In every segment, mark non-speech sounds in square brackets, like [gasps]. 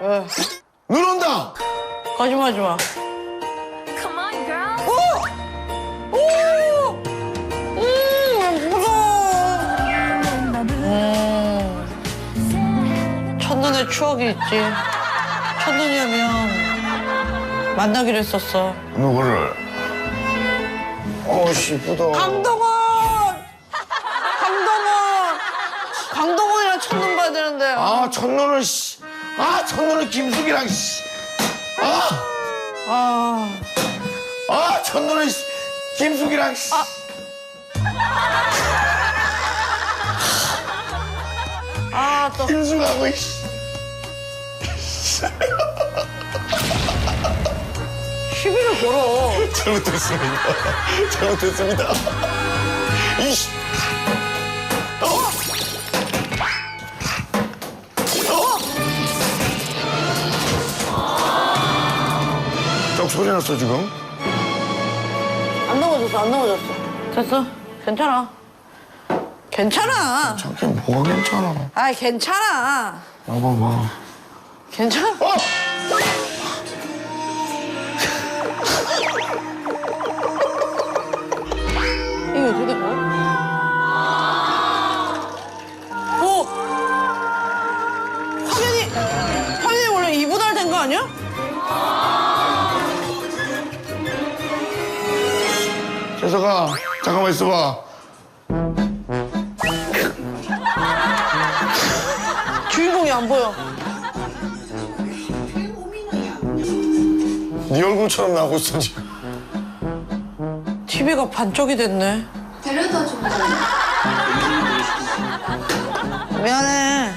왜? 눈 온다. 거짓말하지 마. 오! 음, 무서워. 음, 첫눈에 추억이 있지. 첫눈이면 만나기로 했었어. 누구를? 어, 씨쁘다. 강동원! 강동원! 강동원이랑 첫눈 봐야 되는데. 아, 첫눈은 씨. 아, 첫눈은 김숙이랑 씨. 아, 아, 아, 첫눈은 씨. 김숙이랑 씨. 아, 또. 김숙하고 씨. 시비를 걸어. 잘못했습니다. 잘못했습니다. 이씨. 소리 났어 지금? 안 넘어졌어, 안 넘어졌어. 됐어. 괜찮아. 괜찮아. 자기 뭐가 괜찮아? 아이, 괜찮아. 봐봐봐. 괜찮아. 어? 이게 어떻게 잠깐만 있어봐. 주인공이 안 보여. 네 얼굴처럼 나오고 있어 지금. TV가 반쪽이 됐네. 데려다 줘. 미안해.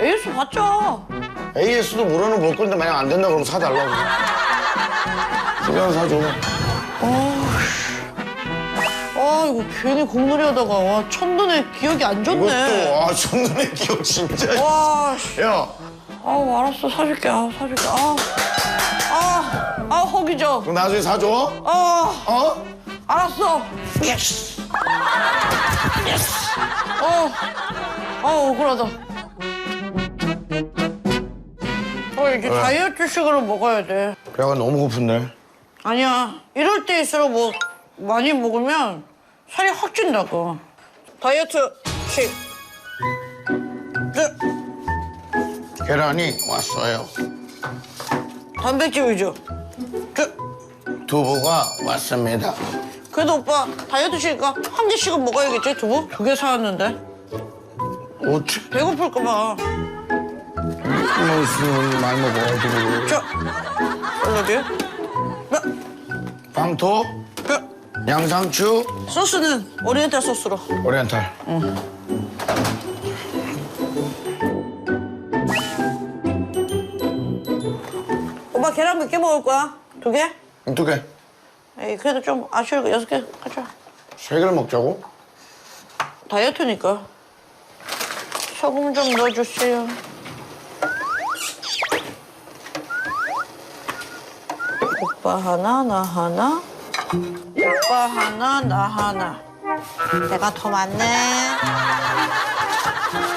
AS 봤죠? AS도 물어는 볼 건데 만약 안 된다 그러면 사달라고. 하나 사줘. 아, 이거 괜히 공놀이 하다가, 와, 첫눈에 기억이 안 좋네. 이것도 아 첫눈에 기억 진짜. 와, 씨. 야 아우, 알았어. 사줄게. 아, 사줄게. 아, 아, 아, 허기져. 그럼 나중에 사줘. 아, 어? 알았어. 어, 어, 억울하다. 어, 이제 왜? 다이어트식으로 먹어야 돼. 배가 너무 고픈데. 아니야. 이럴 때일수록 뭐 많이 먹으면 살이 확 찐다고. 다이어트식. 끝. 계란이 왔어요. 단백질 위주. 끝. 두부가 왔습니다. 그래도 오빠 다이어트식이니까 한 개씩은 먹어야겠지 두부? 두 개 사왔는데 어떻게 배고플까 봐. 이만 있으면 많이 먹어가지고. 자, 샐러드. 야. 양상추, 소스는 오리엔탈 소스로. 오리엔탈. 오빠 계란 몇 개 먹을 거야? 두 개? 두 개. 에이 그래도 좀 아쉬우니까 여섯 개 가자. 세 개를 먹자고? 다이어트니까. 소금 좀 넣어주세요. 오빠 하나, 나 하나. 오빠 하나, 나 하나. 내가 더 많네.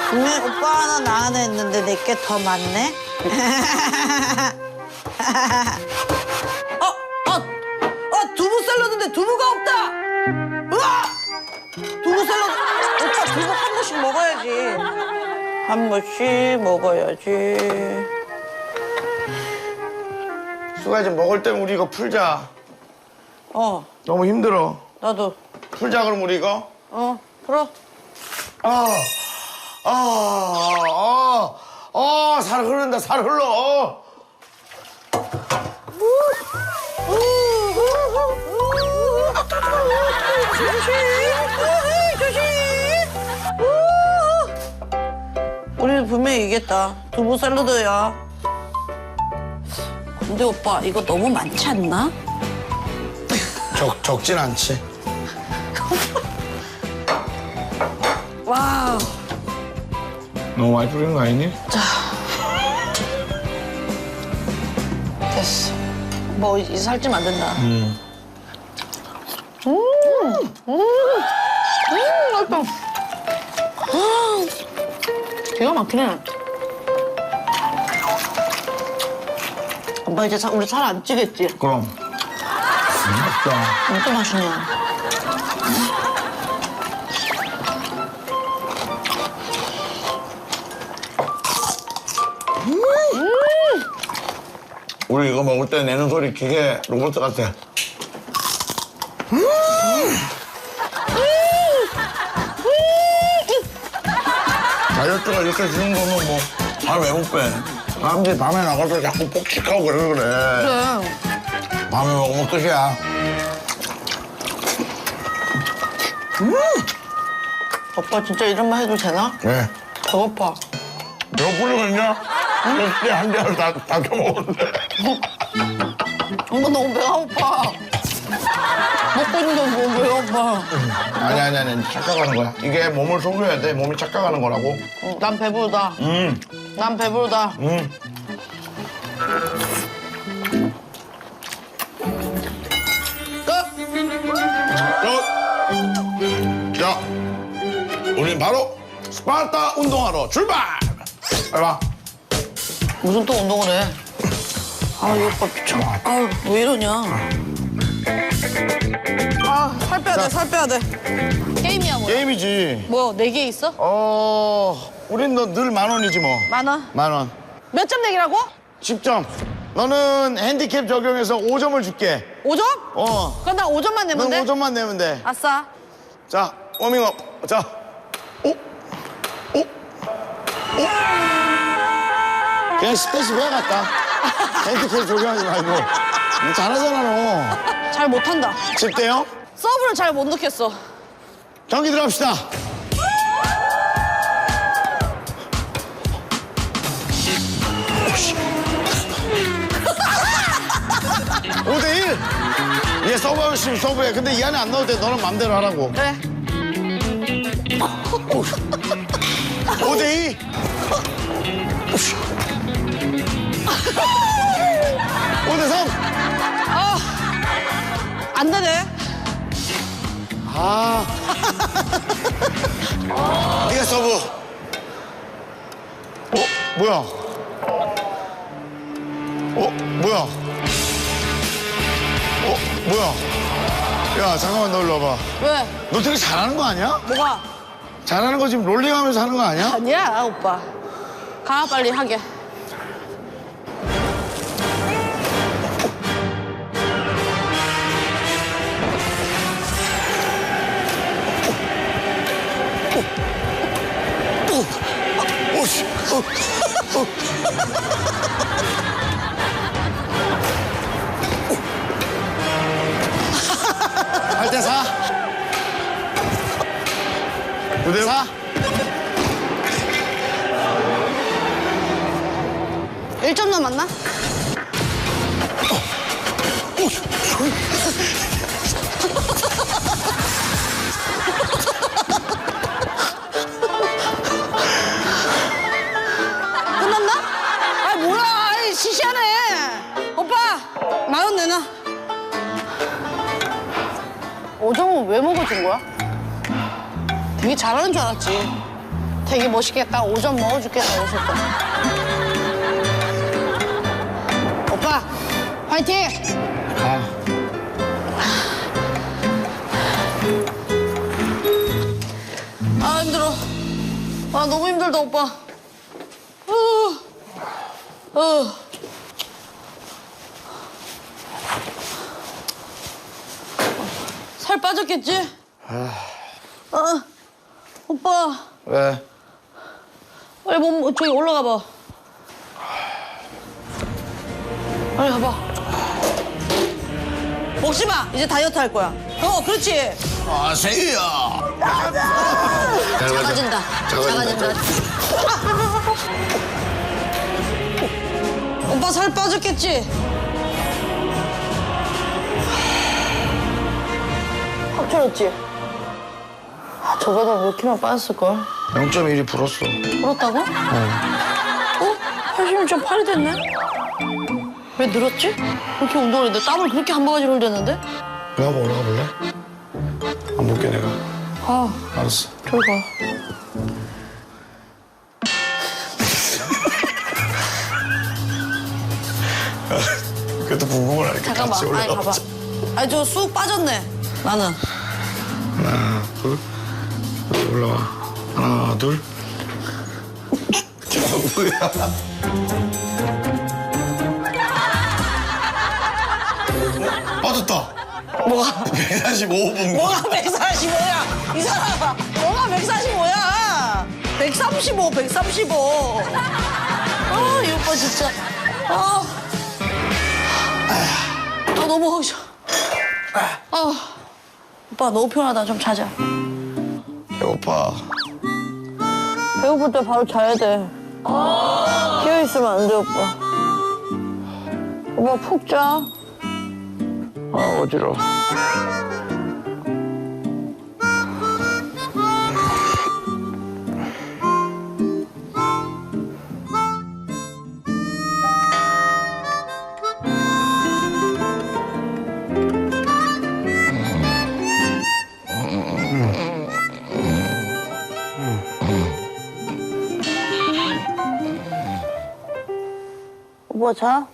분명 오빠 하나, 나 하나 했는데 내게 더 많네. [laughs] 어, 어, 어, 두부 샐러드인데 두부가 없다. 으아! 두부 샐러드. 오빠 두부 한 번씩 먹어야지. 한 번씩 먹어야지. 수가 이제 먹을 때 우리 이거 풀자. 어, 너무 힘들어. 나도. 풀자 그럼 우리 이거. 어, 풀어. 아, 아, 아, 아, 살 흐른다, 살 흘러. 우리 분명히 이겼다. 두부 샐러드야. 근데 오빠 이거 너무 많지 않나? 적, 적진 않지. [laughs] 와우. 너무 많이 뿌리는 거 아니니? 됐어. 뭐 이제 살찌면 안 된다. 음. 음. 음, 맛있다. 음. [gasps] 기가 막히네. 오빠 이제 사- 우리 살 안 찌겠지? 그럼. 맛있다. 진짜 맛있네. 우리 이거 먹을 때 내는 소리 기계 로봇 같아. 다이어트가 이렇게 쉬운 거면 뭐, 밥왜 못 빼? 사람들이 밤에 나가서 자꾸 폭식하고 그래, 그래. 그래. 밤에 먹으면 끝이야. 오빠 진짜 이런 말 해도 되나? 왜? 배고파. 배고프겠냐? 몇개 한 개를 다, 다 켜먹었는데. 엄마 너무 배가 고파. 먹고 있는데 너무 배가 고파. 아니, 아니, 아니. 착각하는 거야. 이게 몸을 속여야 돼. 몸이 착각하는 거라고. 응, 난 배부르다. 음, 난 배부르다. 음. 끝. 자, 자, 우린 바로 스파르타 운동하러 출발! 해봐. 무슨 또 운동을 해? 아, 이 오빠 미쳐. 아유, 왜 이러냐. 아, 살 빼야 돼, 살 빼야 돼. 게임이야, 뭐. 게임이지. 뭐야, 네 개 있어? 어, 우린 너 늘 만 원이지 뭐. 만 원. 만 원. 몇 점 내기라고? 10점. 너는 핸디캡 적용해서 5점을 줄게. 5점? 어. 그럼 나 5점만 내면 넌 돼? 5점만 내면 돼. 아싸. 자, 워밍업. 자. 오. 오. 오. 그냥 스페이스 왜 갔다. 핸디캡 적용하지 말고. 너 잘하잖아, 너. 잘 못한다. 10대 0. 서브를 잘 못 넣겠어. 경기 들어갑시다. 오대 1. 얘 서브하고 싶으면 서브해. 근데 이 안에 안 넣어도 돼. 너는 맘대로 하라고. 그래. 5대 2. 오대 3. 안 되네. 아. [laughs] 네가 서브. 어, 뭐야? 어, 뭐야? 어, 뭐야? 야, 잠깐만 너 일로 와봐. 왜? 너 되게 잘하는 거 아니야? 뭐가? 잘하는 거 지금 롤링하면서 하는 거 아니야? 아니야, 오빠. 가, 빨리 하게. 1점 남았나? [laughs] 끝났나? 아 뭐야. 아이, 시시하네. 오빠 만원 내놔. 5점은 왜 먹어준 거야? 되게 잘하는 줄 알았지. 되게 멋있겠다. 5점 먹어줄겠다 이랬을 때 화이팅! 아. 아 힘들어 아 너무 힘들다 오빠 어. 어. 살 빠졌겠지? 아, 오빠 왜? 빨리 몸 저기 올라가 봐 빨리 가봐 먹지 마 이제 다이어트 할 거야 어 그렇지 아, 세이야. 작아진다 작아진다 오빠 살 빠졌겠지? 합쳐졌지? 아, 저보다 몇 킬로 빠졌을걸? 0.1이 불었어. 불었다고? 어? 86.8이 됐네? 왜 늘었지? 그렇게 운동을 했는데 땀을 그렇게 한 바가지로 흘렸는데? 내가 한번 올라가 볼래? 안 볼게, 내가. 아, 알았어. 저기 가. [laughs] 그것도 궁금하니까 잠깐만. 같이 아니 올라가 봐봐. 아니 저 쑥 빠졌네. 나는. 하나 둘 올라와 하나 둘 [laughs] 뭐야 뭐가? 145분 뭐가 145야? 이 사람아. 뭐가 145야? 135, 135. 아, 이 오빠 진짜. 아. 아, 너무 하기 싫어. 아. 오빠 너무 피곤하다. 좀 자자. 배고파 배고플 때 바로 자야 돼. 깨어있으면 안 돼, 오빠. 오빠 푹 자. 아 어지러워 오빠 자.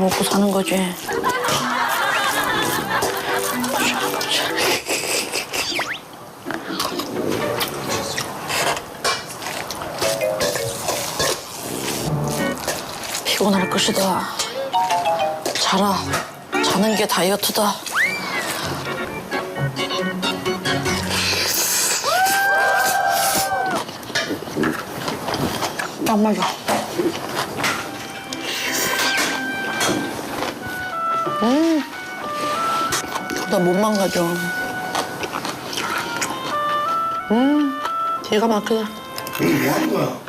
먹고 사는 거지. 피곤할 것이다. 자라. 자는 게 다이어트다. 딱 맞아. 음. 나못 망가져. 음. 기가 막히다. 뭐 하는 거야?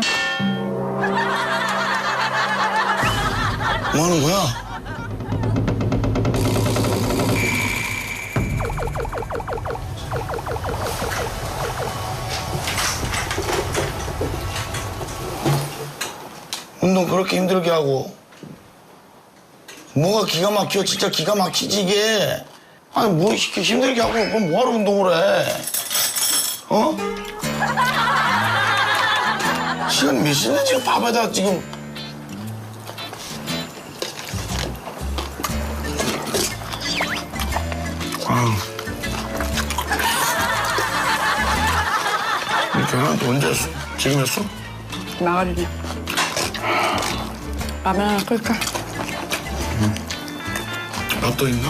뭐 하는 거야? 운동 그렇게 힘들게 하고 뭐가 기가 막혀 진짜 기가 막히지 이게 아니 뭐 이렇게 힘들게 하고 그럼 뭐하러 운동을 해 어? 시간 몇 시인데 지금 밥에다 지금 아유 이 계란도 언제? 지금 했어? 나가리네. 라면 하나 끓일 까? 밥도 있나?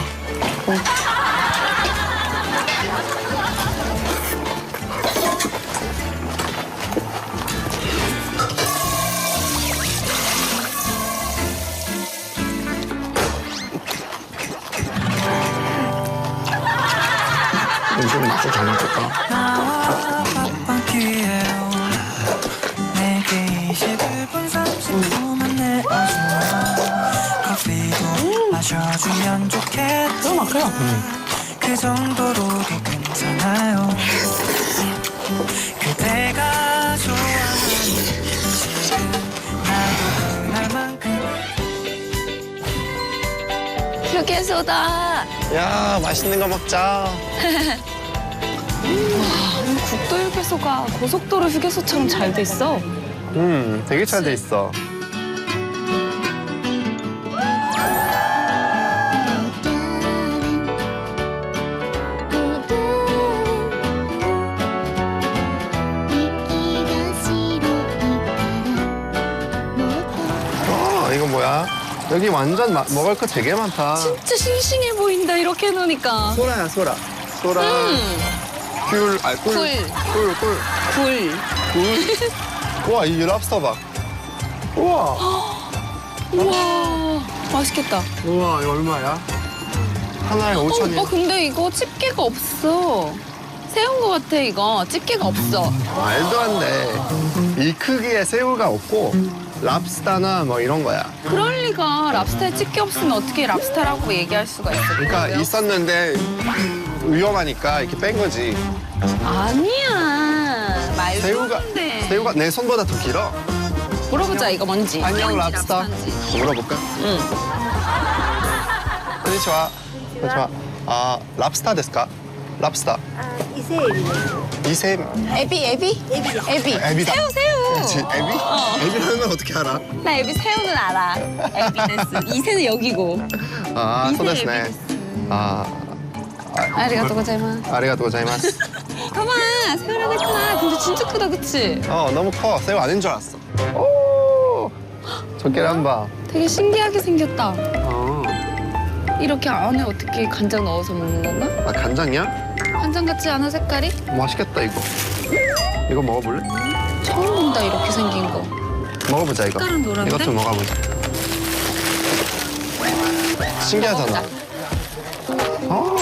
지금 맛도 잘 맞겠다. 마셔주면 좋겠지 기가 막혀. 그 정도로도 괜찮아요 그대가 좋아하는 음식은 나도 그날만큼 휴게소다. 야 맛있는 거 먹자. 국도 휴게소가 고속도로 휴게소처럼 잘 돼 있어. 음 되게 잘 돼 있어. 여기 완전 마- 먹을 거 되게 많다. 진짜 싱싱해 보인다 이렇게 해놓으니까. 소라야 소라. 소라. 귤, 아, 꿀. 꿀. 꿀, 꿀. 굴. 꿀. 와, 이 랍스터 봐. 우와. 우와 맛있겠다. 우와, 이거 얼마야? 하나에 어, 5천이. 오빠 근데 이거 집게가 없어. 새운 거 같아 이거. 집게가 없어. 말도 안 돼. 이 크기의 새우가 없고 랍스타나 뭐 이런 거야. 그럴 리가 랍스타에 찍기 없으면 어떻게 랍스타라고 얘기할 수가 있어? 그러니까 있었는데 위험하니까 이렇게 뺀 거지. 아니야. 말도 새우가 안 돼. 새우가 내 손보다 더 길어. 물어보자 이거 뭔지. 안녕 랍스타. 물어볼까? 응. 그리 좋아. 좋아. 아 랍스타 됐을까? 랍스타. 아, 이세엠. 이세 애비, 애비? 애비. 애비. 새우, 새우. 지, 애비? 어. 애비라는 어떻게 알아? 나 애비 새우는 알아. 애비데스. [laughs] 이세는 여기고. 아, 소데스네. 아. 아리가또 고자이마스. 아리가또 고자이마스. [laughs] 봐봐, 새우라고 했잖아. 근데 진짜 크다, 그치? 어, 너무 커. 새우 아닌 줄 알았어. 오! 저길 한 봐. 되게 신기하게 생겼다. 어. 이렇게 안에 어떻게 간장 넣어서 먹는 건가? 아, 간장이야? 간장 같지 않아 색깔이? 맛있겠다, 이거. 이거 먹어볼래? 처음 본다 이렇게 생긴 거. 먹어보자, 이거. 색깔은 노란데? 이것도 먹어보자. 신기하잖아. 어.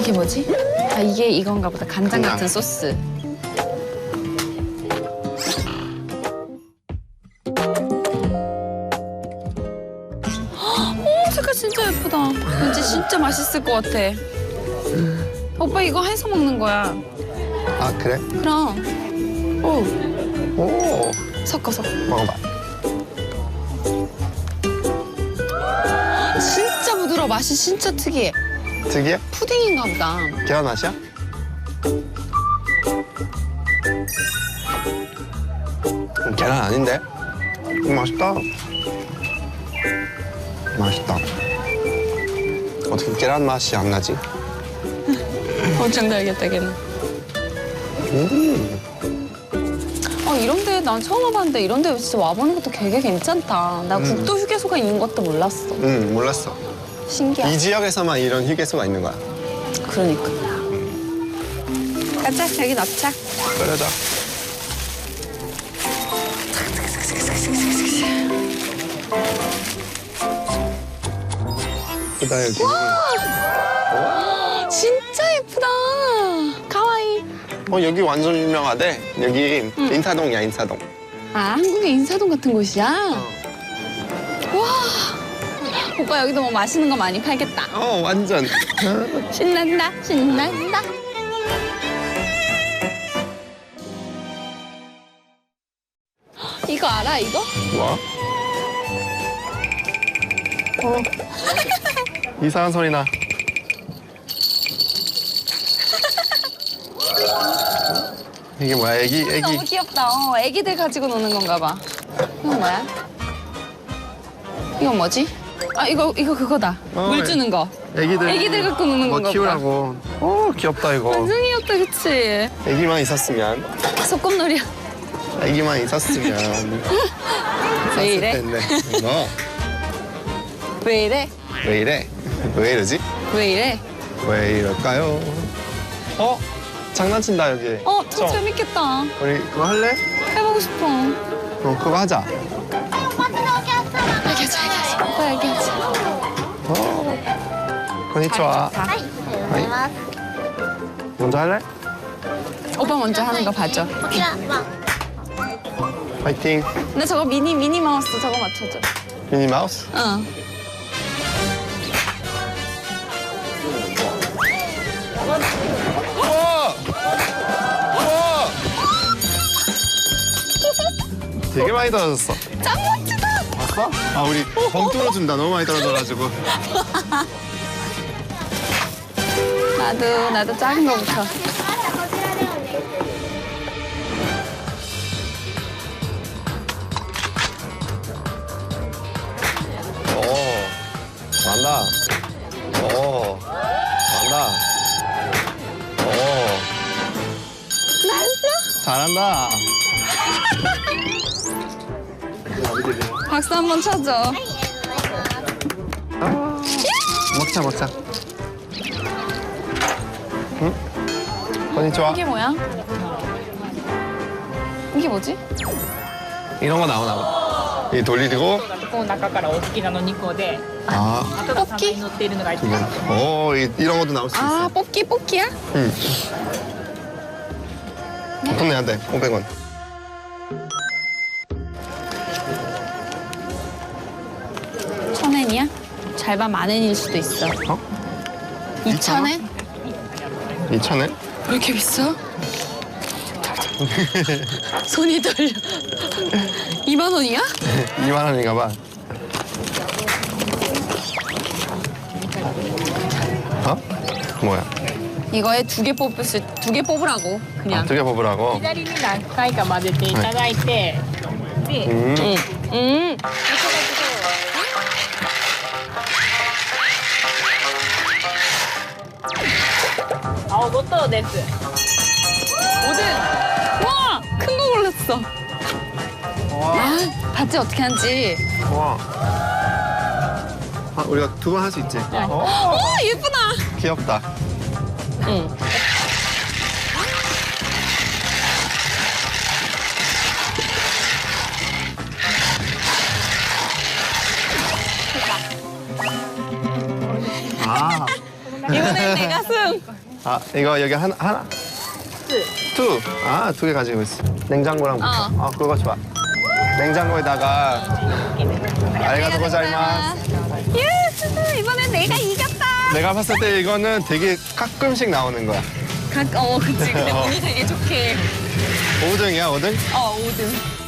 이게 뭐지? 아 이게 이건가 보다. 간장 간장. 같은 소스. 맛있을 것 같아. 오빠 이거 해서 먹는 거야. 아, 그래? 그럼. 오 오. 섞어 섞어. 먹어봐. 진짜 부드러워. 맛이 진짜 특이해. 특이해? 푸딩인가 보다. 계란 맛이야? 음, 계란 아닌데? 음, 맛있다. 맛있다. 어떻게 계란 맛이 안 나지? 엄청 달겠다 걔는. 음. 어 이런 데 난 처음 와봤는데 이런 데 진짜 와보는 것도 되게 괜찮다. 나 국도 휴게소가 있는 것도 몰랐어. 음, 몰랐어. 신기하다. 이 지역에서만 이런 휴게소가 있는 거야. 그러니까. 가자 여기 넣자. 그러자. 예쁘다 여기. 진짜 예쁘다. 가와이. 어 여기 완전 유명하대. 여기 인사동이야 인사동. 아 한국의 인사동 같은 곳이야. 어. 와. 오빠 여기도 뭐 맛있는 거 많이 팔겠다. 어 완전. [laughs] 신난다 신난다. 이거 알아 이거? 뭐? 어. [laughs] 이상한 소리 나. 이게 뭐야? 애기 애기. 너무 귀엽다. 어, 애기들 가지고 노는 건가 봐. 이건 뭐야? 이건 뭐지? 아 이거 이거 그거다. 어, 물 주는 거. 애기들. 애기들 갖고 노는 뭐 건가 보다. 키우라고. 어 귀엽다 이거. 완전 귀엽다 그치? 애기만 있었으면. 소꿉놀이야. 애기만 있었으면. [laughs] 왜 이래? 너. 왜 이래? 왜 이래? 왜 이러지? 왜 이래? 왜 이럴까요? 어? 장난친다 여기. 어, 참 정. 재밌겠다. 우리 그거 할래? 해보고 싶어. 그럼 그거 하자. 알겠어, 알겠어. 오빠 알겠어. 어. 건니치와. 하이. 먼저 할래? 오빠 먼저 하는 거 봐줘. 파이팅. 근데 저거 미니 미니 마우스 저거 맞춰줘. 미니 마우스? 응. 되게 많이 떨어졌어. 짱 멋지다. 봤어? 아 우리 벙 뚫어준다. 너무 많이 떨어져가지고. 나도 나도 작은 거부터. 잘한다. 박수 한 번 쳐줘. 아, 먹자 먹자. 응? 건이 좋아. 이게 뭐야? 이게 뭐지? 이런 거 나오나 봐. 이 돌리고. この中から大好きなの2個で、あ、あとが3枚乗っているのが入ってます。おー、いろんなこと直す。あー、ポッキーポッキーや。うん。 응. 돈 내야 돼. 500원. 천 엔이야? 잘봐 만 엔일 수도 있어. 어? 이천 엔? 2,000원? 왜 이렇게 비싸? [laughs] 손이 떨려. 2만 원이야? 2만 원인가 봐. 어? 뭐야? 이거에 두 개 뽑을 수두개 뽑으라고 그냥. 아, 두개 뽑으라고. 기다리는 나이가 맞을 때 네. 이따가이 때. 네. 음. 음. 음. 아, 로또 네스. 5등. 와, 큰 거 골랐어. 아, 봤지 어떻게 하는지. 와. 아, 우리가 두 번 할 수 있지. 네. 어, 예쁘다. 귀엽다. 응. 아. 이번엔 내가 승. 아, 이거 여기 하나, 하나? 투. 아, 두 개 가지고 있어. 냉장고랑 붙어. 어. 아, 그거 좋아. 냉장고에다가 알가도 고자이마. 예스, 이번엔 내가 이겼다. 내가 봤을 때 이거는 되게 가끔씩 나오는 거야. 각, 어, 그치. 근데 어. 운이 되게 좋게. 5등이야, 5등? 어, 5등.